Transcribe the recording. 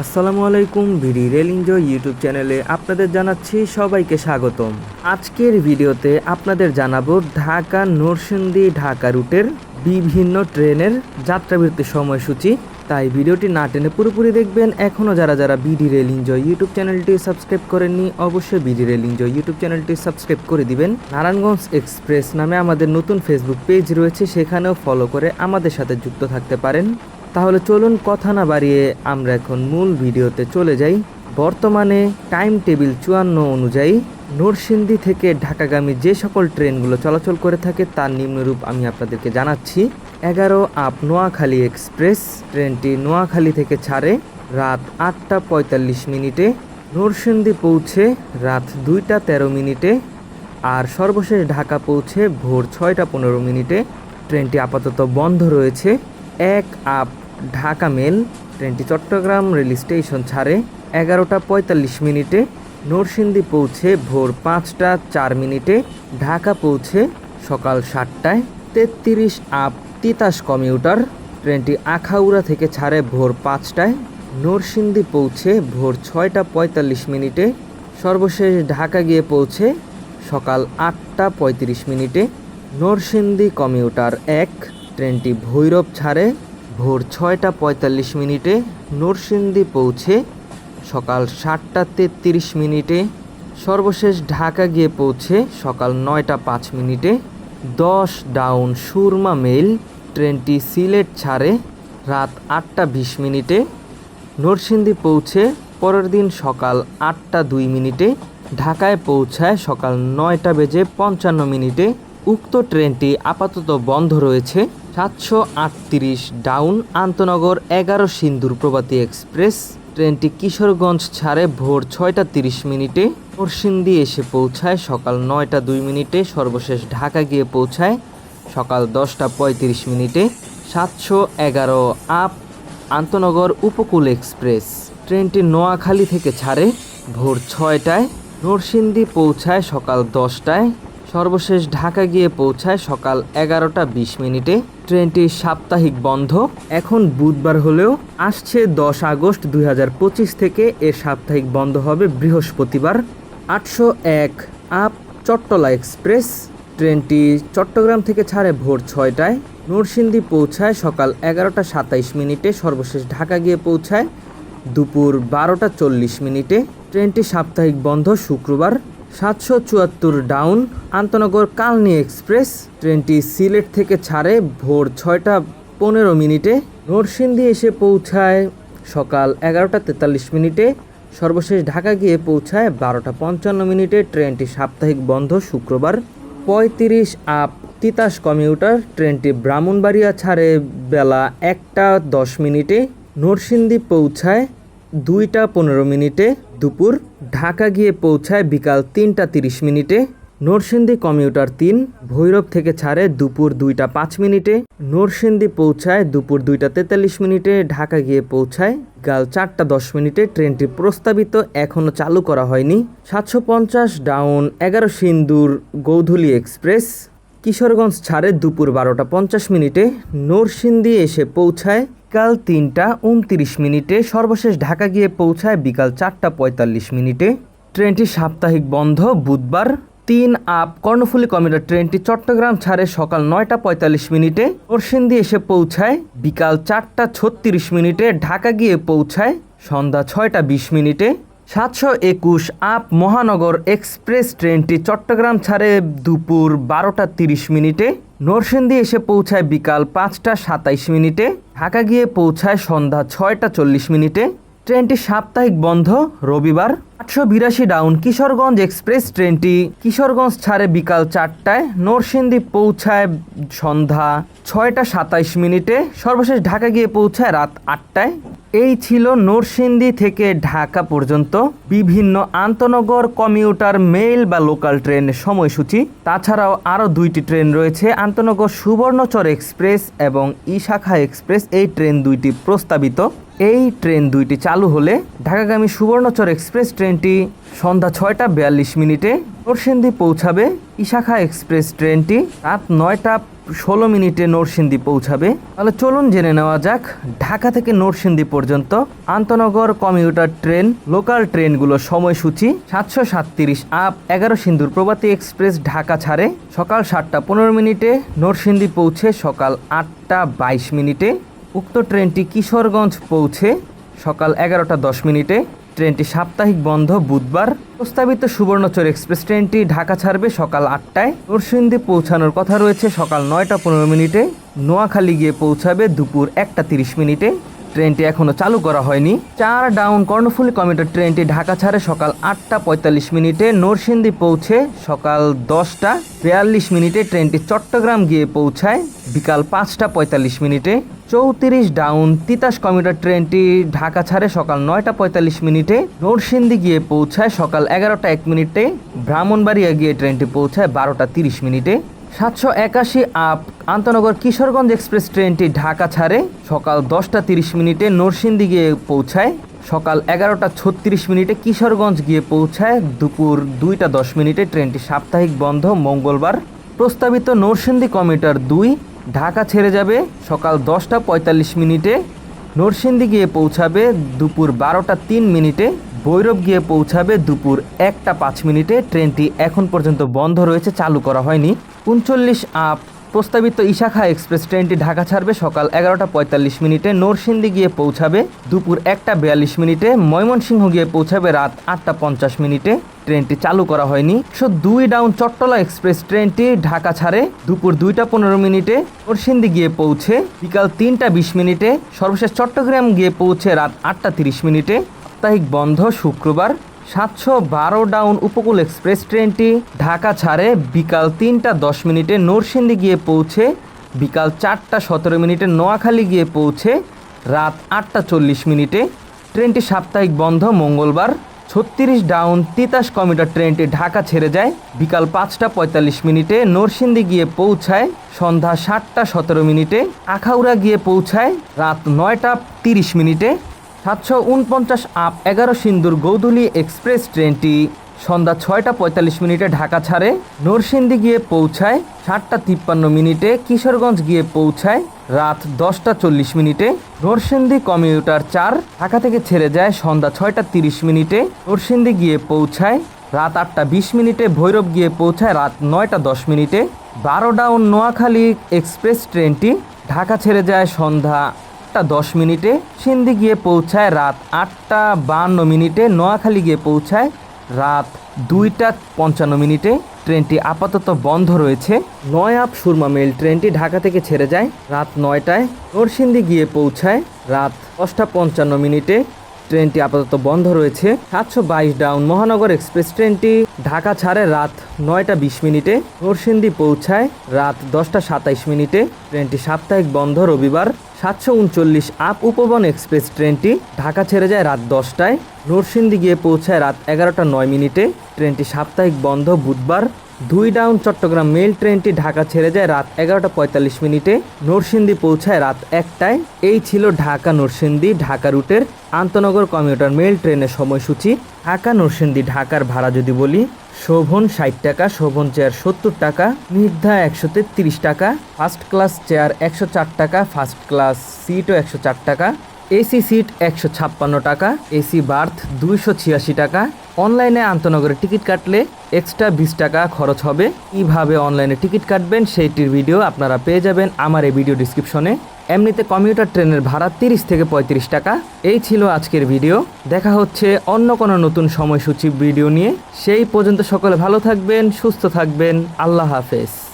আসসালামু আলাইকুম ভিডি rail enjoy YouTube চ্যানেলে আপনাদের জানাচ্ছি সবাইকে স্বাগতম। আজকের ভিডিওতে আপনাদের জানাব ঢাকা নরসিংদী ঢাকা রুটের বিভিন্ন ট্রেনের যাত্রাবিরতির সময়সূচি। তাই ভিডিওটি না টেনে পুরোপুরি দেখবেন। এখনও যারা যারা বিডি রেল এনজয় ইউটিউব চ্যানেলটি সাবস্ক্রাইব করেননি, অবশ্যই বিডি রেল এনজয় ইউটিউব চ্যানেলটি সাবস্ক্রাইব করে দিবেন। নারায়ণগঞ্জ এক্সপ্রেস নামে আমাদের নতুন ফেসবুক পেজ রয়েছে। সেখানেও ফলো করে আমাদের সাথে যুক্ত থাকতে পারেন। তাহলে চলুন কথা না বাড়িয়ে আমরা এখন মূল ভিডিওতে চলে যাই। বর্তমানে টাইম টেবিল চুয়ান্ন অনুযায়ী নরসিংদী থেকে ঢাকাগামী যে সকল ট্রেনগুলো চলাচল করে থাকে তার নিম্নরূপ আমি আপনাদেরকে জানাচ্ছি। এগারো আপ নোয়াখালী এক্সপ্রেস, ট্রেনটি নোয়াখালী থেকে ছাড়ে রাত আটটা পঁয়তাল্লিশ মিনিটে, নরসিংদী পৌঁছে রাত দুইটা তেরো মিনিটে আর সর্বশেষ ঢাকা পৌঁছে ভোর ছয়টা পনেরো মিনিটে। ট্রেনটি আপাতত বন্ধ রয়েছে। এক আপ ঢাকা মেল, ট্রেনটি চট্টগ্রাম রেল স্টেশন ছাড়ে এগারোটা পঁয়তাল্লিশ মিনিটে, নরসিংদী পৌঁছে ভোর পাঁচটা চার মিনিটে, ঢাকা পৌঁছে সকাল সাতটায় তেত্রিশ আপ তিতাস কমিউটার, ট্রেনটি আখাউড়া থেকে ছাড়ে ভোর পাঁচটায়, নরসিংদী পৌঁছে ভোর ছয়টা পঁয়তাল্লিশ মিনিটে, সর্বশেষ ঢাকা গিয়ে পৌঁছে সকাল আটটা পঁয়ত্রিশ মিনিটে, নরসিংদী কমিউটার এক ট্রেনটি ভৈরব ছাড়ে ভোর ছয়টা পঁয়তাল্লিশ মিনিটে নরসিংদী পৌঁছে সকাল সাতটা তেত্রিশ মিনিটে সর্বশেষ ঢাকা গিয়ে পৌঁছে সকাল নয়টা পাঁচ মিনিটে দশ ডাউন সুরমা মেল ট্রেনটি সিলেট ছাড়ে রাত আটটা বিশ মিনিটে নরসিংদী পৌঁছে পরের দিন সকাল আটটা দুই মিনিটে ঢাকায় পৌঁছায় সকাল নয়টা বেজে পঞ্চান্ন মিনিটে উক্ত ট্রেনটি আপাতত বন্ধ রয়েছে। সাতশো আটত্রিশ ডাউন আন্তনগর এগারো সিন্দুর প্রভাতী এক্সপ্রেস। ট্রেনটি কিশোরগঞ্জ ছাড়ে ভোর ছয়টা তিরিশ মিনিটে। নরসিংদী এসে পৌঁছায় সকাল নয়টা দুই মিনিটে। সর্বশেষ ঢাকা গিয়ে পৌঁছায় সকাল দশটা পঁয়ত্রিশ মিনিটে। সাতশো এগারো আপ আন্তনগর উপকূল এক্সপ্রেস। ট্রেনটি নোয়াখালী থেকে ছাড়ে ভোর ছয়টায়। নরসিংদী পৌঁছায় সকাল দশটায়। সর্বশেষ ঢাকা গিয়ে পৌঁছায় সকাল এগারোটা বিশ মিনিটে। ট্রেনটি সাপ্তাহিক বন্ধ। এখন বুধবার হলেও আসছে দশ আগস্ট দুই হাজার পঁচিশ থেকে এর সাপ্তাহিক বন্ধ হবে বৃহস্পতিবার। আটশো এক আপ চট্টলা এক্সপ্রেস। ট্রেনটি চট্টগ্রাম থেকে ছাড়ে ভোর ছয়টায়। নরসিংদী পৌঁছায় সকাল এগারোটা সাতাইশ মিনিটে। সর্বশেষ ঢাকা গিয়ে পৌঁছায় দুপুর বারোটা চল্লিশ মিনিটে। ট্রেনটি সাপ্তাহিক বন্ধ শুক্রবার। সাতশো চুয়াত্তর ডাউন, আন্তনগর কালনি এক্সপ্রেস, ট্রেনটি সিলেট থেকে ছাড়ে ভোর ছয়টা পনেরো মিনিটে। নরসিংদী এসে পৌঁছায় সকাল এগারোটা তেতাল্লিশ মিনিটে। সর্বশেষ ঢাকা গিয়ে পৌঁছায় বারোটা পঞ্চান্ন মিনিটে। ট্রেনটি সাপ্তাহিক বন্ধ শুক্রবার। পঁয়ত্রিশ আপ তিতাস কমিউটার, ট্রেনটি ব্রাহ্মণবাড়িয়া ছাড়ে বেলা একটা দশ মিনিটে। নরসিংদী পৌঁছায় দুইটা পনেরো মিনিটে দুপুর ঢাকা গিয়ে পৌঁছায় বিকাল তিনটা তিরিশ মিনিটে। নরসিংদী কমিউটার তিন, ভৈরব থেকে ছাড়ে দুপুর দুইটা পাঁচ মিনিটে। নরসিংদী পৌঁছায় দুপুর দুইটা তেতাল্লিশ মিনিটে, ঢাকা গিয়ে পৌঁছায় গাল চারটা দশ মিনিটে। ট্রেনটি প্রস্তাবিত, এখনও চালু করা হয়নি। সাতশো পঞ্চাশ ডাউন এগারো সিন্দুর গৌধুলি এক্সপ্রেস। কিশোরগঞ্জ ছাড়ে দুপুর বারোটা পঞ্চাশ মিনিটে। নরসিংদী এসে পৌঁছায় বিকাল তিনটা উনত্রিশ মিনিটে সর্বশেষ ঢাকা গিয়ে পৌঁছায় বিকাল চারটা পঁয়তাল্লিশ মিনিটে। ট্রেনটি সাপ্তাহিক বন্ধ, বুধবার। তিন আপ কর্ণফুলী কমিউটার ট্রেনটি চট্টগ্রাম ছাড়ে সকাল নয়টা পঁয়তাল্লিশ মিনিটে। নরসিংদী এসে পৌঁছায় বিকাল চারটা ছত্রিশ মিনিটে ঢাকা গিয়ে পৌঁছায় সন্ধ্যা ছয়টা বিশ মিনিটে। সাতশো একুশ আপ মহানগর এক্সপ্রেস ট্রেনটি চট্টগ্রাম ছাড়ে দুপুর বারোটা তিরিশ মিনিটে। নরসিংদী এসে পৌঁছায় বিকাল পাঁচটা সাতাইশ মিনিটে, ঢাকা গিয়ে পৌঁছায় সন্ধ্যা ছয়টা চল্লিশ মিনিটে। ট্রেনটি সাপ্তাহিক বন্ধ, রবিবার। আটশো বিরাশি ডাউন কিশোরগঞ্জ এক্সপ্রেস ট্রেনটি কিশোরগঞ্জ ছাড়ে বিকাল চারটায় নরসিংদী পৌঁছায় সন্ধ্যা ছয়টা সাতাইশ মিনিটে। সর্বশেষ ঢাকা গিয়ে পৌঁছায় রাত আটটায়। এই ছিল নরসিংদী থেকে ঢাকা পর্যন্ত। বিভিন্ন আন্তনগর, কমিউটার, মেইল বা লোকাল ট্রেনের সময়সূচি। তাছাড়াও আরও দুইটি ট্রেন রয়েছে, আন্তনগর সুবর্ণচর এক্সপ্রেস এবং ইশাখা এক্সপ্রেস। এই ট্রেন দুইটি প্রস্তাবিত। এই ট্রেন দুইটি চালু হলে ঢাকাগামী সুবর্ণচর এক্সপ্রেস ট্রেনটি সন্ধ্যা ছয়টা বিয়াল্লিশ মিনিটে নরসিংদী পৌঁছাবে। ইশাখা এক্সপ্রেস ট্রেনটি রাত নয়টা ষোলো মিনিটে নরসিংদী পৌঁছাবে। তাহলে চলুন জেনে নেওয়া যাক, ঢাকা থেকে নরসিংদী পর্যন্ত আন্তনগর কমিউটার ট্রেন, লোকাল ট্রেনগুলো সময়সূচি সাতশো সাতত্রিশ আপ এগারো সিন্দুর প্রভাতী এক্সপ্রেস ঢাকা ছাড়ে। সকাল সাতটা পনেরো মিনিটে নরসিংদী পৌঁছে সকাল আটটা বাইশ মিনিটে। উক্ত ট্রেনটি কিশোরগঞ্জ পৌঁছে সকাল এগারোটা দশ মিনিটে। ট্রেনটি সাপ্তাহিক বন্ধ বুধবার। প্রস্তাবিত সুবর্ণচর এক্সপ্রেস ট্রেনটি ঢাকা ছাড়বে সকাল আটটায়। নরসিংদী পৌঁছানোর কথা রয়েছে সকাল নয়টা পনেরো মিনিটে। নোয়াখালী গিয়ে পৌঁছাবে দুপুর একটা তিরিশ মিনিটে। ট্রেনটি এখনও চালু করা হয়নি। চার ডাউন কর্ণফুলী কমিউটার ট্রেনটি ঢাকা ছাড়ে সকাল আটটা পঁয়তাল্লিশ মিনিটে। নরসিংদী পৌঁছে সকাল দশটা বিয়াল্লিশ মিনিটে ট্রেনটি চট্টগ্রাম গিয়ে পৌঁছায়। বিকাল পাঁচটা পঁয়তাল্লিশ মিনিটে। চৌত্রিশ ডাউন, তিতাস কমিউটার ট্রেনটি ঢাকা ছাড়ে সকাল নয়টা পঁয়তাল্লিশ মিনিটে, নরসিংদী গিয়ে পৌঁছায় সকাল এগারোটা এক মিনিটে, ব্রাহ্মণবাড়িয়া গিয়ে ট্রেনটি পৌঁছায় বারোটা তিরিশ মিনিটে। সাতশো একাশি আপ, আন্তনগর কিশোরগঞ্জ এক্সপ্রেস ট্রেনটি ঢাকা ছাড়ে সকাল দশটা তিরিশ মিনিটে, নরসিংদী গিয়ে পৌঁছায় সকাল এগারোটা ছত্রিশ মিনিটে, কিশোরগঞ্জ গিয়ে পৌঁছায় দুপুর দুইটা দশ মিনিটে। ট্রেনটি সাপ্তাহিক বন্ধ, মঙ্গলবার। প্রস্তাবিত নরসিংদী কমিটার দুই ঢাকা ছেড়ে যাবে, সকাল দশটা পঁয়তাল্লিশ মিনিটে। নরসিংদী গিয়ে পৌঁছাবে দুপুর বারোটা তিন মিনিটে। ভৈরব গিয়ে পৌঁছাবে দুপুর একটা পাঁচ মিনিটে। ট্রেনটি এখন পর্যন্ত বন্ধ রয়েছে, চালু করা হয়নি। উনচল্লিশ আপ প্রস্তাবিত ইশাখা এক্সপ্রেস ট্রেনটি ঢাকা ছাড়বে সকাল এগারোটা পঁয়তাল্লিশ মিনিটে। নরসিংদী গিয়ে পৌঁছাবে দুপুর একটা বিয়াল্লিশ মিনিটে। ময়মনসিংহ গিয়ে পৌঁছাবে রাত আটটা পঞ্চাশ মিনিটে। ট্রেনটি চালু করা হয়নি। একশো দুই ডাউন চট্টলা এক্সপ্রেস ট্রেনটি ঢাকা ছাড়ে দুপুর দুইটা পনেরো মিনিটে। নরসিংদী গিয়ে পৌঁছে বিকাল তিনটা বিশ মিনিটে। সর্বশেষ চট্টগ্রাম গিয়ে পৌঁছে রাত আটটা তিরিশ মিনিটে। সাপ্তাহিক বন্ধ শুক্রবার। সাতশো বারো ডাউন উপকূল এক্সপ্রেস ট্রেনটি ঢাকা ছাড়ে বিকাল তিনটা দশ মিনিটে নরসিংদী গিয়ে পৌঁছে, বিকাল চারটা সতেরো মিনিটে নোয়াখালী গিয়ে পৌঁছে, রাত আটটা চল্লিশ মিনিটে। ট্রেনটি সাপ্তাহিক বন্ধ, মঙ্গলবার। ছত্রিশ ডাউন তিতাস কমিটার ট্রেনটি ঢাকা ছেড়ে যায়, বিকাল পাঁচটা পঁয়তাল্লিশ মিনিটে নরসিংদী গিয়ে পৌঁছায়, সন্ধ্যা সাতটা সতেরো মিনিটে আখাউড়া গিয়ে পৌঁছায়, রাত নয়টা তিরিশ মিনিটে। সাতশো উনপঞ্চাশ আপ এগারো সিন্দুর গৌদুলি এক্সপ্রেস ট্রেনটি সন্ধ্যা ছয়টা পঁয়তাল্লিশ মিনিটে ঢাকা ছাড়ে। নরসিংদী গিয়ে পৌঁছায় সাতটা তিপ্পান্ন মিনিটে, কিশোরগঞ্জ গিয়ে পৌঁছায় রাত দশটা চল্লিশ মিনিটে। নরসিংদী কমিউটার চার ঢাকা থেকে ছেড়ে যায় সন্ধ্যা ছয়টা তিরিশ মিনিটে। নরসিংদী গিয়ে পৌঁছায় রাত আটটা বিশ মিনিটে। ভৈরব গিয়ে পৌঁছায় রাত নয়টা দশ মিনিটে। বারো ডাউন নোয়াখালী এক্সপ্রেস ট্রেনটি ঢাকা ছেড়ে যায় সন্ধ্যা আটটা দশ মিনিটে সিন্ধি গিয়ে পৌঁছায় রাত আটটা বান্ন মিনিটে, নোয়াখালী গিয়ে পৌঁছায় রাত দুইটা পঞ্চান্ন মিনিটে। ট্রেনটি আপাতত বন্ধ রয়েছে। নয় আপ সুরমা মেল ট্রেনটি ঢাকা থেকে ছেড়ে যায় রাত নয়টায়। নরসিংদী গিয়ে পৌঁছায় রাত দশটা পঞ্চান্ন মিনিটে। ট্রেনটি আপাতত বন্ধ রয়েছে। সাতশো বাইশ ডাউন মহানগর এক্সপ্রেস ট্রেনটি ঢাকা ছাড়ে রাত নয়টা বিশ মিনিটে। নরসিংদী পৌঁছায় রাত দশটা সাতাইশ মিনিটে। ট্রেনটি সাপ্তাহিক বন্ধ রবিবার। সাতশো উনচল্লিশ আপ উপবন এক্সপ্রেস ট্রেনটি ঢাকা ছেড়ে যায় রাত দশটায়। নরসিংদী গিয়ে পৌঁছায় রাত এগারোটা নয় মিনিটে। ট্রেনটি সাপ্তাহিক বন্ধ বুধবার। দুই ডাউন চট্টগ্রাম মেল ট্রেনটি ঢাকা ছেড়ে যায় রাত এগারোটা পঁয়তাল্লিশ মিনিটে। নরসিংদী পৌঁছায় রাত একটায়। এই ছিল ঢাকা নরসিংদী ঢাকা রুটের আন্তনগর কমিউটার মেল ট্রেনের সময়সূচি। ঢাকা নরসিংদী ঢাকার ভাড়া যদি বলি শোভন ষাট টাকা, শোভন চেয়ার সত্তর টাকা নির্ধা একশো তেত্রিশ টাকা, ফার্স্ট ক্লাস চেয়ার একশো চার টাকা, ফার্স্ট ক্লাস সিটও একশো চার টাকা। এসি সিট একশো ছাপ্পান্ন টাকা, এসি বার্থ দুইশো ছিয়াশি টাকা। অনলাইনে আন্তনগরে টিকিট কাটলে এক্সট্রা বিশ টাকা খরচ হবে। কীভাবে অনলাইনে টিকিট কাটবেন সেইটির ভিডিও আপনারা পেয়ে যাবেন আমার এই ভিডিও ডিসক্রিপশনে। এমনিতে কমিউটার ট্রেনের ভাড়া তিরিশ থেকে পঁয়ত্রিশ টাকা। এই ছিল আজকের ভিডিও। দেখা হচ্ছে অন্য কোনো নতুন সময়সূচি ভিডিও নিয়ে। সেই পর্যন্ত সকলে ভালো থাকবেন, সুস্থ থাকবেন। আল্লাহ হাফেজ।